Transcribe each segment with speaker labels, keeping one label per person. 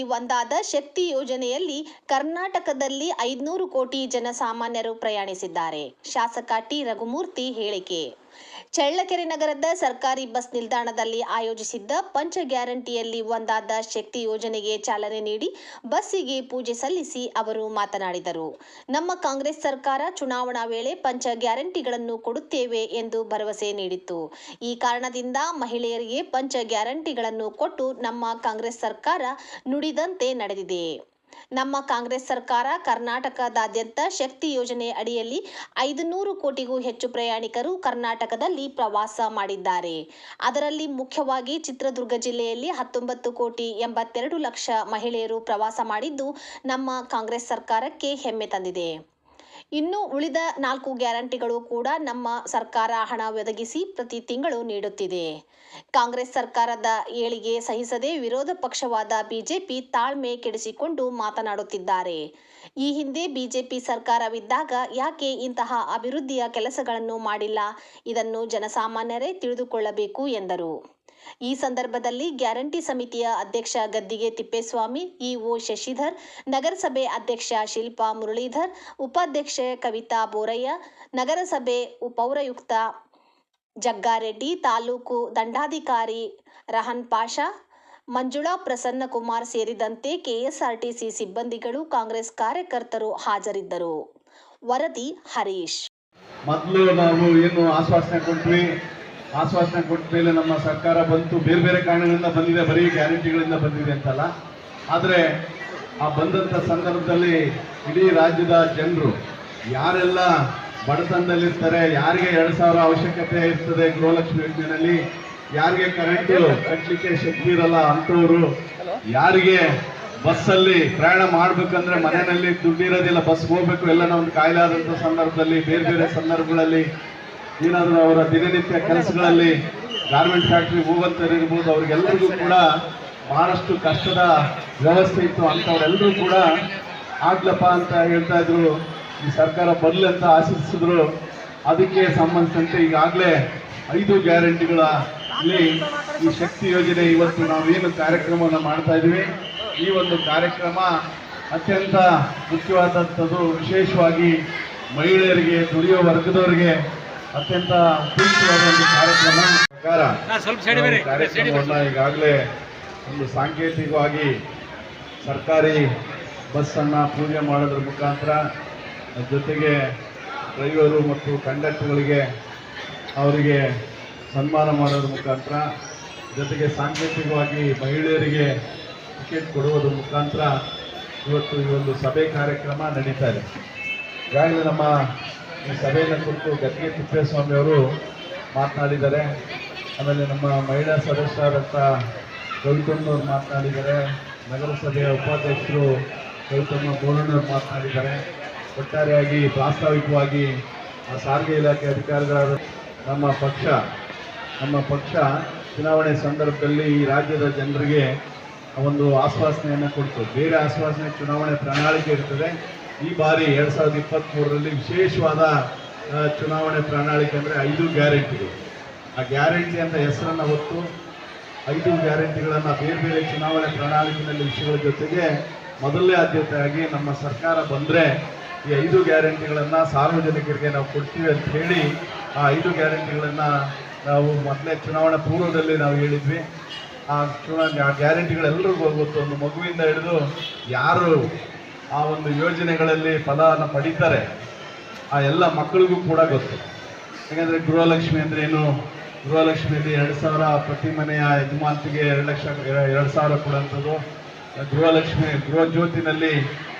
Speaker 1: ಗ್ಯಾರಂಟಿಗಳಲ್ಲಿ ಒಂದಾದ ಶಕ್ತಿ ಯೋಜನೆಯಲ್ಲಿ ಕರ್ನಾಟಕದಲ್ಲಿ ಐದುನೂರು ಕೋಟಿ ಜನಸಾಮಾನ್ಯರು ಪ್ರಯಾಣಿಸಿದ್ದಾರೆ. ಶಾಸಕ ಟಿ. ರಘುಮೂರ್ತಿ ಹೇಳಿಕೆ. ಚಳ್ಳಕೆರೆ ನಗರದ ಸರ್ಕಾರಿ ಬಸ್ ನಿಲ್ದಾಣದಲ್ಲಿ ಆಯೋಜಿಸಿದ್ದ ಪಂಚ ಗ್ಯಾರಂಟಿಯಲ್ಲಿ ಒಂದಾದ ಶಕ್ತಿ ಯೋಜನೆಗೆ ಚಾಲನೆ ನೀಡಿ ಬಸ್ಸಿಗೆ ಪೂಜೆ ಸಲ್ಲಿಸಿ ಅವರು ಮಾತನಾಡಿದರು. ನಮ್ಮ ಕಾಂಗ್ರೆಸ್ ಸರ್ಕಾರ ಚುನಾವಣಾ ವೇಳೆ ಪಂಚ ಗ್ಯಾರಂಟಿಗಳನ್ನು ಕೊಡುತ್ತೇವೆ ಎಂದು ಭರವಸೆ ನೀಡಿತ್ತು. ಈ ಕಾರಣದಿಂದ ಮಹಿಳೆಯರಿಗೆ ಪಂಚ ಗ್ಯಾರಂಟಿಗಳನ್ನು ಕೊಟ್ಟು ನಮ್ಮ ಕಾಂಗ್ರೆಸ್ ಸರ್ಕಾರ ನುಡಿದಂತೆ ನಡೆದಿದೆ. ನಮ್ಮ ಕಾಂಗ್ರೆಸ್ ಸರ್ಕಾರ ಕರ್ನಾಟಕದಾದ್ಯಂತ ಶಕ್ತಿ ಯೋಜನೆ ಅಡಿಯಲ್ಲಿ ಐದು ನೂರು ಕೋಟಿಗೂ ಹೆಚ್ಚು ಪ್ರಯಾಣಿಕರು ಕರ್ನಾಟಕದಲ್ಲಿ ಪ್ರವಾಸ ಮಾಡಿದ್ದಾರೆ. ಅದರಲ್ಲಿ ಮುಖ್ಯವಾಗಿ ಚಿತ್ರದುರ್ಗ ಜಿಲ್ಲೆಯಲ್ಲಿ ಹತ್ತೊಂಬತ್ತು ಕೋಟಿ ಎಂಬತ್ತೆರಡು ಲಕ್ಷ ಮಹಿಳೆಯರು ಪ್ರವಾಸ ಮಾಡಿದ್ದು ನಮ್ಮ ಕಾಂಗ್ರೆಸ್ ಸರ್ಕಾರಕ್ಕೆ ಹೆಮ್ಮೆ ತಂದಿದೆ. ಇನ್ನು ಉಳಿದ ನಾಲ್ಕು ಗ್ಯಾರಂಟಿಗಳು ಕೂಡ ನಮ್ಮ ಸರ್ಕಾರ ಹಣ ಒದಗಿಸಿ ಪ್ರತಿ ತಿಂಗಳು ನೀಡುತ್ತಿದೆ. ಕಾಂಗ್ರೆಸ್ ಸರ್ಕಾರದ ಏಳಿಗೆ ಸಹಿಸದೆ ವಿರೋಧ ಪಕ್ಷವಾದ ಬಿಜೆಪಿ ತಾಳ್ಮೆ ಕೆಡಿಸಿಕೊಂಡು ಮಾತನಾಡುತ್ತಿದ್ದಾರೆ. ಈ ಹಿಂದೆ ಬಿಜೆಪಿ ಸರ್ಕಾರವಿದ್ದಾಗ ಯಾಕೆ ಇಂತಹ ಅಭಿವೃದ್ಧಿಯ ಕೆಲಸಗಳನ್ನು ಮಾಡಿಲ್ಲ? ಇದನ್ನು ಜನಸಾಮಾನ್ಯರೇ ತಿಳಿದುಕೊಳ್ಳಬೇಕು ಎಂದರು. ಈ ಸಂದರ್ಭದಲ್ಲಿ ಗ್ಯಾರಂಟಿ ಸಮಿತಿಯ ಅಧ್ಯಕ್ಷ ಗದ್ದಿಗೆ ತಿಪ್ಪೇಸ್ವಾಮಿ, ಇಒ ಶಶಿಧರ್, ನಗರಸಭೆ ಅಧ್ಯಕ್ಷ ಶಿಲ್ಪಾ ಮುರಳೀಧರ್, ಉಪಾಧ್ಯಕ್ಷೆ ಕವಿತಾ ಬೋರಯ್ಯ, ನಗರಸಭೆ ಉಪೌರಯುಕ್ತ ಜಗ್ಗಾರೆಡ್ಡಿ, ತಾಲೂಕು ದಂಡಾಧಿಕಾರಿ ರಹನ್ ಪಾಷಾ, ಮಂಜುಳಾ ಪ್ರಸನ್ನಕುಮಾರ್ ಸೇರಿದಂತೆ ಕೆಎಸ್ಆರ್ಟಿಸಿ ಸಿಬ್ಬಂದಿಗಳು ಕಾಂಗ್ರೆಸ್ ಕಾರ್ಯಕರ್ತರು ಹಾಜರಿದ್ದರು. ವರದಿ ಹರೀಶ್.
Speaker 2: ಮೊದಲು ನಾವು ಏನು ಆಶ್ವಾಸನೆ ಕೊಟ್ವಿ ಆಶ್ವಾಸನೆ ಕೊಟ್ಟ ಮೇಲೆ ನಮ್ಮ ಸರ್ಕಾರ ಬಂತು. ಬೇರೆ ಬೇರೆ ಕಾರಣಗಳಿಂದ ಬಂದಿದೆ. ಬರೀ ಗ್ಯಾರಂಟಿಗಳಿಂದ ಬಂದಿದೆ ಅಂತಲ್ಲ. ಆದರೆ ಆ ಬಂದಂಥ ಸಂದರ್ಭದಲ್ಲಿ ಇಡೀ ರಾಜ್ಯದ ಜನರು, ಯಾರೆಲ್ಲ ಬಡತನದಲ್ಲಿರ್ತಾರೆ, ಯಾರಿಗೆ ಎರಡು ಸಾವಿರ ಅವಶ್ಯಕತೆ ಇರ್ತದೆ ಗೃಹಲಕ್ಷ್ಮಿ ಯೋಜನೆಯಲ್ಲಿ, ಯಾರಿಗೆ ಕರೆಂಟ್ ಕಟ್ಟಲಿಕ್ಕೆ ಶಕ್ತಿ ಇರಲ್ಲ ಅಂಥವ್ರು ಯಾರಿಗೆ ಬಸ್ಸಲ್ಲಿ ಪ್ರಯಾಣ ಮಾಡಬೇಕಂದ್ರೆ ಮನೆಯಲ್ಲಿ ದುಡ್ಡಿರೋದಿಲ್ಲ ಬಸ್ ಹೋಗ್ಬೇಕು ಎಲ್ಲ ಒಂದು ಕಾಯಿಲೆ ಸಂದರ್ಭದಲ್ಲಿ, ಬೇರೆ ಬೇರೆ ಸಂದರ್ಭಗಳಲ್ಲಿ ಏನಾದರೂ ಅವರ ದಿನನಿತ್ಯ ಕೆಲಸಗಳಲ್ಲಿ ಗಾರ್ಮೆಂಟ್ ಫ್ಯಾಕ್ಟ್ರಿ ಹೋಗುವಂಥವ್ರು ಇರ್ಬೋದು ಅವ್ರಿಗೆಲ್ಲರಿಗೂ ಕೂಡ ಬಹಳಷ್ಟು ಕಷ್ಟದ ವ್ಯವಸ್ಥೆ ಇತ್ತು ಅಂಥವ್ರೆಲ್ಲರೂ ಕೂಡ ಆಗ್ಲಪ್ಪ ಅಂತ ಹೇಳ್ತಾ ಇದ್ರು. ಈ ಸರ್ಕಾರ ಬರಲಿ ಅಂತ ಆಶಿಸಿದ್ರು. ಅದಕ್ಕೆ ಸಂಬಂಧಿಸಿದಂತೆ ಈಗಾಗಲೇ ಐದು ಗ್ಯಾರಂಟಿಗಳ ಇಲ್ಲಿ ಈ ಶಕ್ತಿ ಯೋಜನೆ ಇವತ್ತು ನಾವೇನು ಕಾರ್ಯಕ್ರಮವನ್ನು ಮಾಡ್ತಾ ಇದ್ದೀವಿ. ಈ ಒಂದು ಕಾರ್ಯಕ್ರಮ ಅತ್ಯಂತ ಮುಖ್ಯವಾದಂಥದ್ದು, ವಿಶೇಷವಾಗಿ ಮಹಿಳೆಯರಿಗೆ ದುಡಿಯೋ ವರ್ಗದವರಿಗೆ ಅತ್ಯಂತ ಉಪಯುಕ್ತವಾದ ಒಂದು ಕಾರ್ಯಕ್ರಮ. ಸರ್ಕಾರ
Speaker 3: ಸ್ವಲ್ಪ ಸೈಡ್ ಬೇರೆ
Speaker 2: ನಾವು ಈಗಾಗಲೇ ಒಂದು ಸಾಂಕೇತಿಕವಾಗಿ ಸರ್ಕಾರಿ ಬಸ್ಸನ್ನು ಪೂಜೆ ಮಾಡೋದ್ರ ಮುಖಾಂತರ ಜೊತೆಗೆ ಡ್ರೈವರು ಮತ್ತು ಕಂಡಕ್ಟರ್ಗಳಿಗೆ ಅವರಿಗೆ ಸನ್ಮಾನ ಮಾಡೋದ್ರ ಮುಖಾಂತರ ಜೊತೆಗೆ ಸಾಂಕೇತಿಕವಾಗಿ ಮಹಿಳೆಯರಿಗೆ ಟಿಕೆಟ್ ಕೊಡುವುದರ ಮುಖಾಂತರ ಇವತ್ತು ಈ ಒಂದು ಸಭೆ ಕಾರ್ಯಕ್ರಮ ನಡೀತಾ ಇದೆ. ಈಗಾಗಲೇ ನಮ್ಮ ಈ ಸಭೆಯನ್ನು ಕುರಿತು ಗದ್ಗೆ ತಿಪ್ಪೇಸ್ವಾಮಿ ಅವರು ಮಾತನಾಡಿದ್ದಾರೆ. ಆಮೇಲೆ ನಮ್ಮ ಮಹಿಳಾ ಸದಸ್ಯರಾದಂಥ ಕವಿತಮ್ಮನವ್ರು ಮಾತನಾಡಿದ್ದಾರೆ. ನಗರಸಭೆಯ ಉಪಾಧ್ಯಕ್ಷರು ಕವಿತಮ್ಮ ಬೋರಣ್ಣವ್ರು ಮಾತನಾಡಿದ್ದಾರೆ. ಒಟ್ಟಾರೆಯಾಗಿ ಪ್ರಾಸ್ತಾವಿಕವಾಗಿ ಆ ಸಾರಿಗೆ ಇಲಾಖೆ ಅಧಿಕಾರಿಗಳಾದ ನಮ್ಮ ಪಕ್ಷ ನಮ್ಮ ಪಕ್ಷ ಚುನಾವಣೆ ಸಂದರ್ಭದಲ್ಲಿ ಈ ರಾಜ್ಯದ ಜನರಿಗೆ ಒಂದು ಆಶ್ವಾಸನೆಯನ್ನು ಕೊಡ್ತು. ಬೇರೆ ಆಶ್ವಾಸನೆ ಚುನಾವಣೆ ಪ್ರಣಾಳಿಕೆ ಇರ್ತದೆ. ಈ ಬಾರಿ ಎರಡು ಸಾವಿರದ ಇಪ್ಪತ್ತ್ಮೂರರಲ್ಲಿ ವಿಶೇಷವಾದ ಚುನಾವಣೆ ಪ್ರಣಾಳಿಕೆ ಅಂದರೆ ಐದು ಗ್ಯಾರಂಟಿಗಳು. ಆ ಗ್ಯಾರಂಟಿ ಅಂತ ಹೆಸರನ್ನು ಹೊತ್ತು ಐದು ಗ್ಯಾರಂಟಿಗಳನ್ನು ಬೇರೆ ಬೇರೆ ಚುನಾವಣೆ ಪ್ರಣಾಳಿಕೆಯಲ್ಲಿ ವಿಷಯಗಳ ಜೊತೆಗೆ ಮೊದಲನೇ ಆದ್ಯತೆಯಾಗಿ ನಮ್ಮ ಸರ್ಕಾರ ಬಂದರೆ ಈ ಐದು ಗ್ಯಾರಂಟಿಗಳನ್ನು ಸಾರ್ವಜನಿಕರಿಗೆ ನಾವು ಕೊಡ್ತೀವಿ ಅಂತ ಹೇಳಿ ಆ ಐದು ಗ್ಯಾರಂಟಿಗಳನ್ನು ನಾವು ಮೊದಲೇ ಚುನಾವಣಾ ಪೂರ್ವದಲ್ಲಿ ನಾವು ಹೇಳಿದ್ವಿ. ಆ ಚುನಾವಣೆ, ಆ ಗ್ಯಾರಂಟಿಗಳೆಲ್ಲರಿಗೂ ಗೊತ್ತು ಒಂದು ಮಗುವಿಂದ ಹಿಡಿದು ಯಾರು ಆ ಒಂದು ಯೋಜನೆಗಳಲ್ಲಿ ಫಲವನ್ನು ಪಡೀತಾರೆ, ಆ ಎಲ್ಲ ಮಕ್ಕಳಿಗೂ ಕೂಡ ಗೊತ್ತು. ಯಾಕಂದರೆ ಗೃಹಲಕ್ಷ್ಮಿ ಅಂದರೆ ಏನು? ಗೃಹಲಕ್ಷ್ಮಿಯಲ್ಲಿ ಎರಡು ಸಾವಿರ ಪ್ರತಿ ಮನೆಯ ಯಜಮಾನ್ತಿಗೆ ಎರಡು ಲಕ್ಷ, ಎರಡು ಸಾವಿರ ಕೊಡುವಂಥದ್ದು. ಗೃಹಲಕ್ಷ್ಮಿ, ಗೃಹ ಜ್ಯೋತಿನಲ್ಲಿ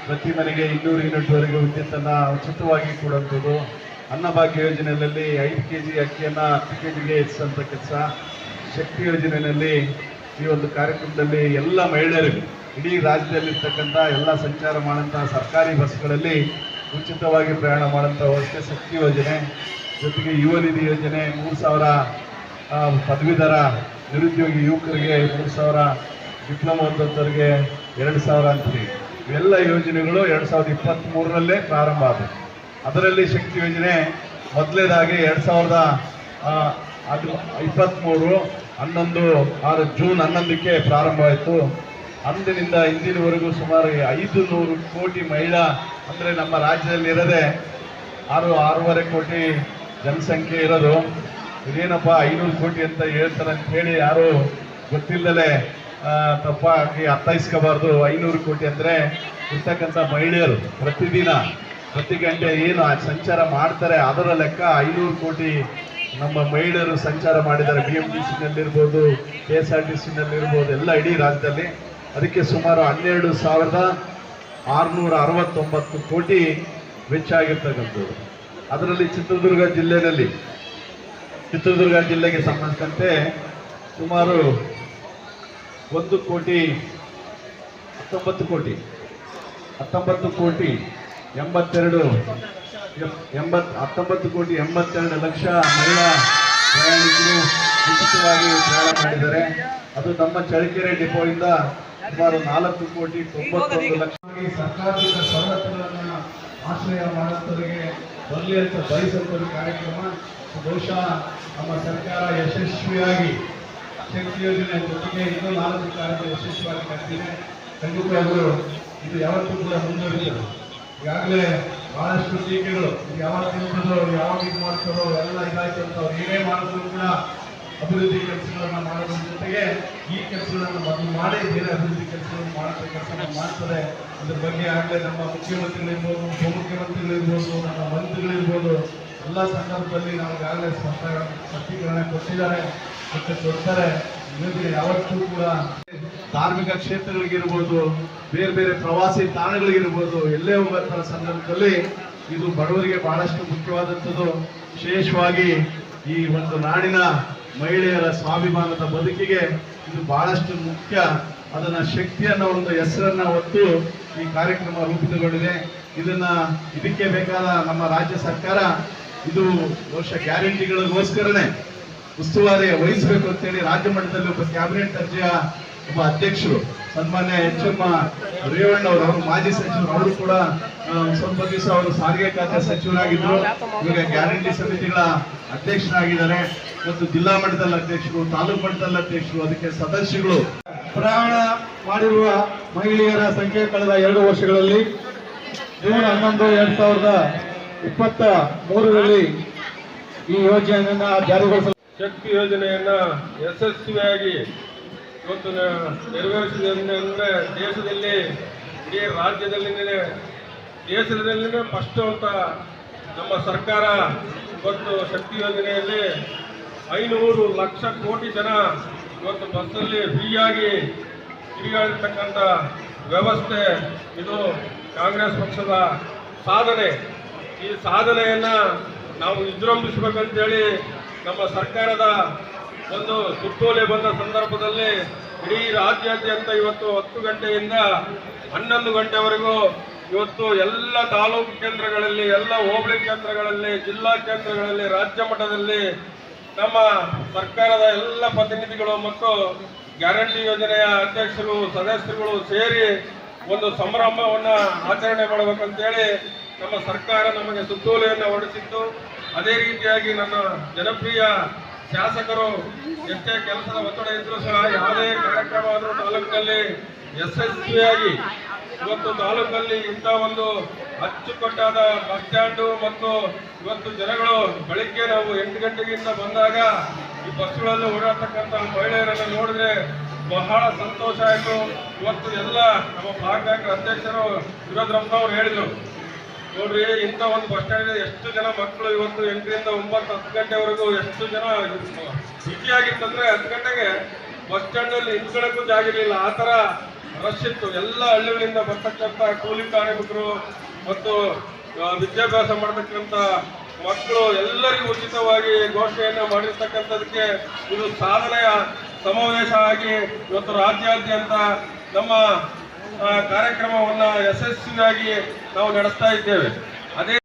Speaker 2: ಪ್ರತಿ ಮನೆಗೆ ಇನ್ನೂರು ಯೂನಿಟ್ವರೆಗೆ ವಿದ್ಯುತ್ತನ್ನು ಉಚಿತವಾಗಿ ಕೊಡುವಂಥದ್ದು. ಅನ್ನಭಾಗ್ಯ ಯೋಜನೆಯಲ್ಲಿ ಐದು ಕೆ ಜಿ ಅಕ್ಕಿಯನ್ನು ಹತ್ತು ಕೆ ಜಿಗೆ ಹೆಚ್ಚಿಸುವಂಥ ಕೆಲಸ. ಶಕ್ತಿ ಯೋಜನೆಯಲ್ಲಿ ಈ ಒಂದು ಕಾರ್ಯಕ್ರಮದಲ್ಲಿ ಎಲ್ಲ ಮಹಿಳೆಯರಿಗೂ ಇಡೀ ರಾಜ್ಯದಲ್ಲಿರ್ತಕ್ಕಂಥ ಎಲ್ಲ ಸಂಚಾರ ಮಾಡೋಂಥ ಸರ್ಕಾರಿ ಬಸ್ಗಳಲ್ಲಿ ಉಚಿತವಾಗಿ ಪ್ರಯಾಣ ಮಾಡೋಂಥ ವ್ಯವಸ್ಥೆ ಶಕ್ತಿ ಯೋಜನೆ, ಜೊತೆಗೆ ಯುವ ನಿಧಿ ಯೋಜನೆ, ಮೂರು ಸಾವಿರ ಪದವೀಧರ ನಿರುದ್ಯೋಗಿ ಯುವಕರಿಗೆ ಮೂರು ಸಾವಿರ, ಡಿಪ್ಲೊಮಾ ಓದೋರಿಗೆ ಎರಡು ಸಾವಿರ ಅಂತೀವಿ ಇವೆಲ್ಲ ಯೋಜನೆಗಳು ಎರಡು ಸಾವಿರದ ಇಪ್ಪತ್ತ್ಮೂರರಲ್ಲೇ ಪ್ರಾರಂಭ ಆದವು. ಅದರಲ್ಲಿ ಶಕ್ತಿ ಯೋಜನೆ ಮೊದಲನೇದಾಗಿ ಎರಡು ಸಾವಿರದ ಅದು ಇಪ್ಪತ್ತ್ಮೂರು, ಹನ್ನೊಂದು, ಆರು ಜೂನ್ ಹನ್ನೊಂದಕ್ಕೆ ಪ್ರಾರಂಭ ಆಯಿತು ಅಂದಿನಿಂದ ಇಂದಿನವರೆಗೂ ಸುಮಾರು ಐದು ನೂರು ಕೋಟಿ ಮಹಿಳಾ ಅಂದರೆ ನಮ್ಮ ರಾಜ್ಯದಲ್ಲಿ ಇರದೆ ಆರು ಆರೂವರೆ ಕೋಟಿ ಜನಸಂಖ್ಯೆ ಇರೋದು. ಇದೇನಪ್ಪ ಐನೂರು ಕೋಟಿ ಅಂತ ಹೇಳ್ತಾರೆ ಅಂತ ಹೇಳಿ ಯಾರು ಗೊತ್ತಿಲ್ಲದೆ ತಪ್ಪಾಗಿ ಅರ್ಥೈಸ್ಕೋಬಾರ್ದು. ಐನೂರು ಕೋಟಿ ಅಂದರೆ ಇರ್ತಕ್ಕಂಥ ಮಹಿಳೆಯರು ಪ್ರತಿದಿನ, ಪ್ರತಿ ಗಂಟೆ ಏನು ಸಂಚಾರ ಮಾಡ್ತಾರೆ, ಅದರ ಲೆಕ್ಕ ಐನೂರು ಕೋಟಿ ನಮ್ಮ ಮಹಿಳೆಯರು ಸಂಚಾರ ಮಾಡಿದ್ದಾರೆ. ಬಿ ಎಂ ಟಿ ಸಿನಲ್ಲಿರ್ಬೋದು ಕೆ ಎಸ್ ಆರ್ ಟಿ ಸಿನಲ್ಲಿರ್ಬೋದು ಎಲ್ಲ ಇಡೀ ರಾಜ್ಯದಲ್ಲಿ. ಅದಕ್ಕೆ ಸುಮಾರು ಹನ್ನೆರಡು ಸಾವಿರದ ಆರುನೂರ ಅರವತ್ತೊಂಬತ್ತು ಕೋಟಿ ವೆಚ್ಚ ಆಗಿರ್ತಕ್ಕಂಥದ್ದು ಅದರಲ್ಲಿ ಚಿತ್ರದುರ್ಗ ಜಿಲ್ಲೆಯಲ್ಲಿ, ಚಿತ್ರದುರ್ಗ ಜಿಲ್ಲೆಗೆ ಸಂಬಂಧಿಸಿದಂತೆ ಸುಮಾರು ಒಂದು ಕೋಟಿ ಹತ್ತೊಂಬತ್ತು ಕೋಟಿ ಹತ್ತೊಂಬತ್ತು ಕೋಟಿ ಎಂಬತ್ತೆರಡು, ಎಂ- ಎಂಬತ್, ಹತ್ತೊಂಬತ್ತು ಕೋಟಿ ಎಂಬತ್ತೆರಡು ಲಕ್ಷ ಮಹಿಳಾ ಪ್ರಯಾಣಿಕರು ಉಚಿತವಾಗಿ ಪ್ರಯಾಣ ಮಾಡಿದ್ದಾರೆ. ಅದು ನಮ್ಮ ಚಳ್ಳಕೆರೆ ಡಿಪೋಯಿಂದ ಸುಮಾರು ನಾಲ್ಕು ಕೋಟಿ ತೊಂಬತ್ತೊಂದು ಲಕ್ಷ. ಸರ್ಕಾರದಿಂದ ಸವಲತ್ತುಗಳನ್ನ ಆಶ್ರಯ ಮಾಡುವಂಥವರಿಗೆ ಬರಲಿ ಅಂತ ಬಯಸುವಂಥ ಕಾರ್ಯಕ್ರಮ, ಬಹುಶಃ ನಮ್ಮ ಸರ್ಕಾರ ಯಶಸ್ವಿಯಾಗಿ ಶಕ್ತಿ ಯೋಜನೆ ಜೊತೆಗೆ ಇನ್ನೂ ನಾಲ್ಕು ಕಾರ್ಯ ಯಶಸ್ವಿಯಾಗಿ ಮಾಡ್ತಿದೆ ಖಂಡಿತವಾಗಲೂ ಇದು ಯಾವತ್ತೂ ಕೂಡ ಮುಂದುವರಿಯಲ್ಲ ಈಗಾಗಲೇ ಬಹಳಷ್ಟು ಟೀಕೆಗಳು ಯಾವಾಗ ತಿಂತದೋ ಯಾವಾಗ ಇದು ಮಾಡ್ತಾರೋ ಎಲ್ಲ ಇದಾಯ್ತು ಅಂತ ಅವ್ರು ಏನೇ ಮಾಡಿದ್ರು ಕೂಡ ಅಭಿವೃದ್ಧಿ ಕೆಲಸಗಳನ್ನು ಮಾಡೋದ್ರ ಜೊತೆಗೆ ಈ ಕೆಲಸಗಳನ್ನು ಮೊದಲು ಮಾಡಿ ಬೇರೆ ಅಭಿವೃದ್ಧಿ ಕೆಲಸಗಳನ್ನು ಮಾಡುತ್ತೆ ಕೆಲಸ ಮಾಡ್ತಾರೆ. ಅದ್ರ ಬಗ್ಗೆ ಆಗಲೇ ನಮ್ಮ ಮುಖ್ಯಮಂತ್ರಿಗಳಿರ್ಬೋದು, ಉಪಮುಖ್ಯಮಂತ್ರಿಗಳಿರ್ಬೋದು, ನಮ್ಮ ಮಂತ್ರಿಗಳಿರ್ಬೋದು, ಎಲ್ಲ ಸಂದರ್ಭದಲ್ಲಿ ನಮಗಾಗಲೇ ಸ್ಪಷ್ಟೀಕರಣ ಕೊಟ್ಟಿದ್ದಾರೆ, ಮತ್ತೆ ಕೊಡ್ತಾರೆ. ಇದಕ್ಕೆ ಯಾವತ್ತೂ ಕೂಡ ಧಾರ್ಮಿಕ ಕ್ಷೇತ್ರಗಳಿಗಿರ್ಬೋದು, ಬೇರೆ ಬೇರೆ ಪ್ರವಾಸಿ ತಾಣಗಳಿಗಿರ್ಬೋದು, ಎಲ್ಲೇ ಹೋಗುವಂತಹ ಸಂದರ್ಭದಲ್ಲಿ ಇದು ಬಡವರಿಗೆ ಬಹಳಷ್ಟು ಮುಖ್ಯವಾದಂಥದ್ದು. ವಿಶೇಷವಾಗಿ ಈ ಒಂದು ನಾಡಿನ ಮಹಿಳೆಯರ ಸ್ವಾಭಿಮಾನದ ಬದುಕಿಗೆ ಇದು ಬಹಳಷ್ಟು ಮುಖ್ಯ. ಅದನ್ನ ಶಕ್ತಿ ಅನ್ನೋ ಒಂದು ಹೆಸರನ್ನ ಹೊತ್ತು ಈ ಕಾರ್ಯಕ್ರಮ ರೂಪಿತಗೊಂಡಿದೆ. ಇದನ್ನ ಇದಕ್ಕೆ ಬೇಕಾದ ನಮ್ಮ ರಾಜ್ಯ ಸರ್ಕಾರ ಇದು ವರ್ಷ ಗ್ಯಾರಂಟಿಗಳಿಗೋಸ್ಕರನೇ ಉಸ್ತುವಾರಿ ವಹಿಸಬೇಕು ಅಂತೇಳಿ ರಾಜ್ಯ ಮಟ್ಟದಲ್ಲಿ ಒಬ್ಬ ಕ್ಯಾಬಿನೆಟ್ ದರ್ಜೆಯ ಒಬ್ಬ ಅಧ್ಯಕ್ಷರು ಸನ್ಮಾನ್ಯ ಎಚ್ ಎಂ ರೇವಣ್ಣ ಅವರು ಮಾಜಿ ಸಚಿವರು ಅವರು ಕೂಡ ಸ್ವಲ್ಪ ದಿವಸ ಅವರು ಸಾರಿಗೆ ಖಾತೆ ಸಚಿವರಾಗಿದ್ದರು. ಈಗ ಗ್ಯಾರಂಟಿ ಸಮಿತಿಗಳ ಅಧ್ಯಕ್ಷರಾಗಿದ್ದಾರೆ. ಮತ್ತು ಜಿಲ್ಲಾ ಮಟ್ಟದಲ್ಲಿ ಅಧ್ಯಕ್ಷರು, ತಾಲೂಕು ಮಟ್ಟದಲ್ಲಿ ಅಧ್ಯಕ್ಷರು, ಅದಕ್ಕೆ ಸದಸ್ಯಗಳು.
Speaker 3: ಪ್ರಯಾಣ ಮಾಡಿರುವ ಮಹಿಳೆಯರ ಸಂಖ್ಯೆ ಕಳೆದ ಎರಡು ವರ್ಷಗಳಲ್ಲಿ ಜೂನ್ ಹನ್ನೊಂದು, ಎರಡ್ ಸಾವಿರದ ಇಪ್ಪತ್ತ ಮೂರರಲ್ಲಿ ಈ ಯೋಜನೆಯನ್ನ ಜಾರಿಗೊಳಿಸಲು
Speaker 4: ಶಕ್ತಿ ಯೋಜನೆಯನ್ನ ಯಶಸ್ವಿಯಾಗಿ ಇವತ್ತು ನೆರವೇರಿಸಿದ ಅಂದರೆ ದೇಶದಲ್ಲಿ, ಇಡೀ ರಾಜ್ಯದಲ್ಲಿನೇ ದೇಶದಲ್ಲಿನೇ ಫಸ್ಟ್ ಅಂತ ನಮ್ಮ ಸರ್ಕಾರ ಇವತ್ತು ಶಕ್ತಿ ಯೋಜನೆಯಲ್ಲಿ ಐನೂರು ಲಕ್ಷ ಕೋಟಿ ಜನ ಇವತ್ತು ಬಸ್ಸಲ್ಲಿ ಫ್ರೀಯಾಗಿ ತಿರುಗಾಡಿರ್ತಕ್ಕಂಥ ವ್ಯವಸ್ಥೆ. ಇದು ಕಾಂಗ್ರೆಸ್ ಪಕ್ಷದ ಸಾಧನೆ. ಈ ಸಾಧನೆಯನ್ನು ನಾವು ವಿಜೃಂಭಿಸಬೇಕಂತೇಳಿ ನಮ್ಮ ಸರ್ಕಾರದ ಒಂದು ಸುತ್ತೋಲೆ ಬಂದ ಸಂದರ್ಭದಲ್ಲಿ ಇಡೀ ರಾಜ್ಯಾದ್ಯಂತ ಇವತ್ತು ಹತ್ತು ಗಂಟೆಯಿಂದ ಹನ್ನೊಂದು ಗಂಟೆವರೆಗೂ ಇವತ್ತು ಎಲ್ಲ ತಾಲೂಕು ಕೇಂದ್ರಗಳಲ್ಲಿ, ಎಲ್ಲ ಹೋಬಳಿ ಕೇಂದ್ರಗಳಲ್ಲಿ, ಜಿಲ್ಲಾ ಕೇಂದ್ರಗಳಲ್ಲಿ, ರಾಜ್ಯ ಮಟ್ಟದಲ್ಲಿ ನಮ್ಮ ಸರ್ಕಾರದ ಎಲ್ಲ ಪ್ರತಿನಿಧಿಗಳು ಮತ್ತು ಗ್ಯಾರಂಟಿ ಯೋಜನೆಯ ಅಧ್ಯಕ್ಷರು, ಸದಸ್ಯರುಗಳು ಸೇರಿ ಒಂದು ಸಂಭ್ರಮವನ್ನು ಆಚರಣೆ ಮಾಡಬೇಕಂತೇಳಿ ನಮ್ಮ ಸರ್ಕಾರ ನಮಗೆ ಸುತ್ತೋಲೆಯನ್ನು ಹೊರಡಿಸಿತ್ತು. ಅದೇ ರೀತಿಯಾಗಿ ನನ್ನ ಜನಪ್ರಿಯ ಶಾಸಕರು ಎಷ್ಟೇ ಕೆಲಸದ ಒತ್ತಡ ಇದ್ರೂ ಸಹ ಯಾವುದೇ ಕಾರ್ಯಕ್ರಮ ಆದರೂ ತಾಲೂಕಿನಲ್ಲಿ ಯಶಸ್ವಿಯಾಗಿ ಇವತ್ತು ತಾಲೂಕಲ್ಲಿ ಇಂಥ ಒಂದು ಅಚ್ಚುಕಟ್ಟಾದ ಬಸ್ ಸ್ಟ್ಯಾಂಡು ಮತ್ತು ಇವತ್ತು ಜನಗಳು ಬೆಳಿಗ್ಗೆ ನಾವು ಎಂಟು ಗಂಟೆಗಿಂತ ಬಂದಾಗ ಈ ಬಸ್ಗಳಲ್ಲಿ ಓಡಾಡ್ತಕ್ಕಂಥ ಮಹಿಳೆಯರನ್ನು ನೋಡಿದ್ರೆ ಬಹಳ ಸಂತೋಷ ಆಯಿತು. ಇವತ್ತು ಎಲ್ಲ ನಮ್ಮ ಭಾಗ ಅಧ್ಯಕ್ಷರು ಅವರು ಹೇಳಿದರು. ನೋಡ್ರಿ, ಇಂಥ ಒಂದು ಬಸ್ ಸ್ಟ್ಯಾಂಡ್ ಎಷ್ಟು ಜನ ಮಕ್ಕಳು ಇವತ್ತು ಎಂಟರಿಂದ ಒಂಬತ್ತು, ಹತ್ತು ಗಂಟೆವರೆಗೂ ಎಷ್ಟು ಜನ ಬಿಸಿಯಾಗಿತ್ತಂದ್ರೆ ಹತ್ತು ಗಂಟೆಗೆ ಬಸ್ ಸ್ಟ್ಯಾಂಡಲ್ಲಿ ನಿಂತ್ಕೊಳ್ಳೋಕ್ಕೂ ಜಾಗಿರಲಿಲ್ಲ ಆ ಥರ ರಶ್ ಇತ್ತು. ಎಲ್ಲ ಹಳ್ಳಿಗಳಿಂದ ಬರ್ತಕ್ಕಂಥ ಕೂಲಿ ಕಾರ್ಮಿಕರು ಮತ್ತು ವಿದ್ಯಾಭ್ಯಾಸ ಮಾಡತಕ್ಕಂಥ ಮಕ್ಕಳು ಎಲ್ಲರಿಗೂ ಉಚಿತವಾಗಿ ಘೋಷಣೆಯನ್ನು ಮಾಡಿರ್ತಕ್ಕಂಥದಕ್ಕೆ ಇದು ಸಾಧನೆಯ ಸಮಾವೇಶ ಆಗಿ ಇವತ್ತು ರಾಜ್ಯಾದ್ಯಂತ ನಮ್ಮ ಕಾರ್ಯಕ್ರಮವನ್ನ ಯಶಸ್ವಿಯಾಗಿ ನಾವು ನಡೆಸ್ತಾ ಇದ್ದೇವೆ. ಅದೇ